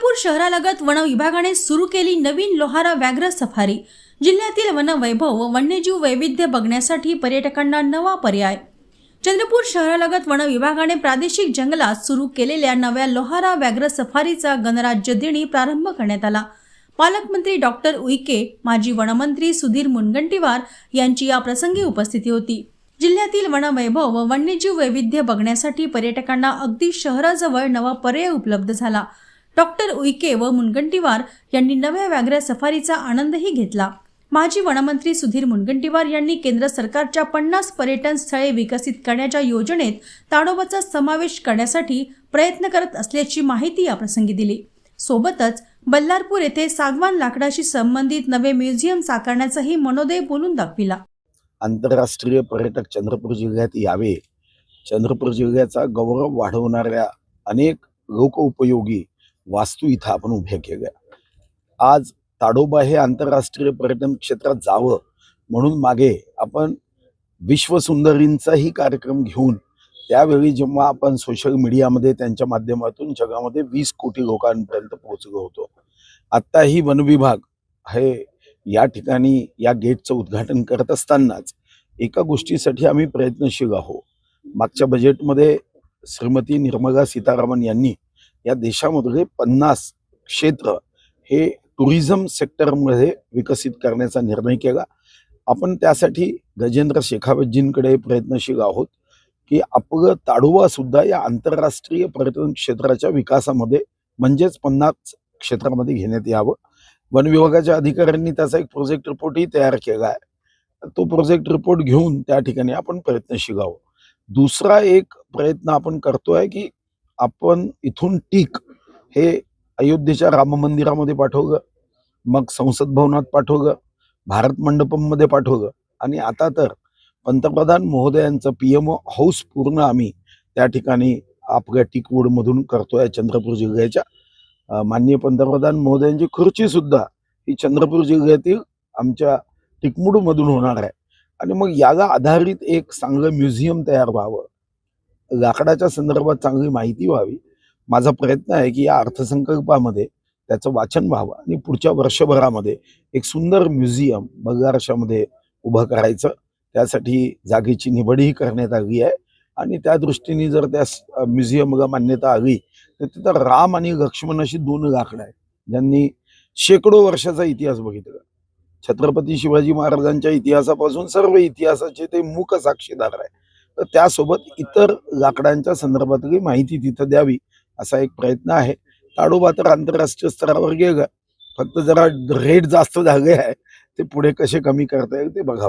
Chandrapur शहरालगत one विभागाने सुरू केली नवीन लोहारा व्याघ्र सफारी. जिल्ह्यातील वनवैभव व वन्यजीव वैविध्य बघण्यासाठी पर्यटकांना नवा पर्याय. चंद्रपूर शहरालगत वन विभागाने प्रादेशिक जंगलात सुरू केलेल्या नव्या लोहारा व्याघ्र सफारीचा गणराज्य दिनी प्रारंभ करण्यात आला. पालकमंत्री डॉक्टर उईके माजी वनमंत्री सुधीर मुनगंटीवार यांची या प्रसंगी उपस्थिती होती. जिल्ह्यातील वनवैभव व वन्यजीव वैविध्य बघण्यासाठी पर्यटकांना अगदी शहराजवळ नवा पर्याय उपलब्ध झाला. डॉक्टर उईके व मुनगंटीवार यांनी नव्या व्याघ्र सफारीचा आनंदही घेतला. माजी वनमंत्री सुधीर मुनगंटीवार यांनी केंद्र सरकारच्या पन्नास पर्यटन स्थळे विकसित करण्याच्या योजनेत ताडोबाचा समावेश करण्यासाठी प्रयत्न करत असल्याची माहिती याप्रसंगी दिली. सोबतच बल्लारपूर येथे सागवान लाकडाशी संबंधित नवे म्युझियम साकारण्याचाही मनोदय बोलून दाखविला. आंतरराष्ट्रीय पर्यटक चंद्रपूर जिल्ह्यात यावे. चंद्रपूर जिल्ह्याचा गौरव वाढवणाऱ्या अनेक लोकउपयोगी वास्तू इथं आपण उभ्या केल्या. आज ताडोबा हे आंतरराष्ट्रीय पर्यटन क्षेत्रात जावं म्हणून मागे आपण विश्वसुंदरींचाही कार्यक्रम घेऊन त्यावेळी जेव्हा आपण सोशल मीडियामध्ये त्यांच्या माध्यमातून जगामध्ये वीस कोटी लोकांपर्यंत पोहोचलो होतो. आत्ताही वनविभाग हे या ठिकाणी या गेटचं उद्घाटन करत असतानाच एका गोष्टीसाठी आम्ही प्रयत्नशील आहोत. मागच्या बजेटमध्ये श्रीमती निर्मला सीतारामन यांनी या देशामधले पन्नास क्षेत्र हे टुरिझम सेक्टरमध्ये विकसित करण्याचा निर्णय केला. आपण त्यासाठी गजेंद्र शेखावतजींकडे प्रयत्नशील आहोत की आपलं ताडोबा सुद्धा या आंतरराष्ट्रीय पर्यटन क्षेत्राच्या विकासामध्ये म्हणजेच पन्नास क्षेत्रामध्ये घेण्यात यावं. वन विभागाच्या अधिकाऱ्यांनी त्याचा एक प्रोजेक्ट रिपोर्टही तयार केला आहे. तो प्रोजेक्ट रिपोर्ट घेऊन त्या ठिकाणी आपण प्रयत्नशील आहोत. दुसरा एक प्रयत्न आपण करतोय की आपण इथून टीक हे अयोध्येच्या राम मंदिरामध्ये पाठवलं मग संसद भवनात पाठवलं भारत मंडपममध्ये पाठवलं आणि आता तर पंतप्रधान महोदयांचं पी एम हाऊस पूर्ण आम्ही त्या ठिकाणी आपल्या टिकवूडमधून करतोय चंद्रपूर जिल्ह्याच्या. माननीय पंतप्रधान महोदयांची खुर्ची सुद्धा ही चंद्रपूर जिल्ह्यातील आमच्या टिकमुडमधून होणार आहे. आणि मग याला आधारित एक चांगलं म्युझियम तयार व्हावं. लाकडाच्या संदर्भात चांगली माहिती व्हावी. माझा प्रयत्न आहे की या अर्थसंकल्पामध्ये त्याचं वाचन व्हावं आणि पुढच्या वर्षभरामध्ये एक सुंदर म्युझियम बगारशामध्ये उभं करायचं. त्यासाठी जागेची निवडही करण्यात आली आहे. आणि त्या दृष्टीने जर त्या म्युझियमला मान्यता आली तर तिथं राम आणि लक्ष्मण अशी दोन लाकडं आहेत. ज्यांनी शेकडो वर्षाचा इतिहास बघितला. छत्रपती शिवाजी महाराजांच्या इतिहासापासून सर्व इतिहासाचे ते मूक साक्षीदार आहे तर त्यासोबत इतर लाकडांच्या संदर्भातली माहिती तिथं द्यावी असा एक प्रयत्न आहे. ताडोबा तर आंतरराष्ट्रीय स्तरावर गेलं. फक्त जरा रेट जास्त झाले आहे ते पुढे कसे कमी करता येईल ते बघावं.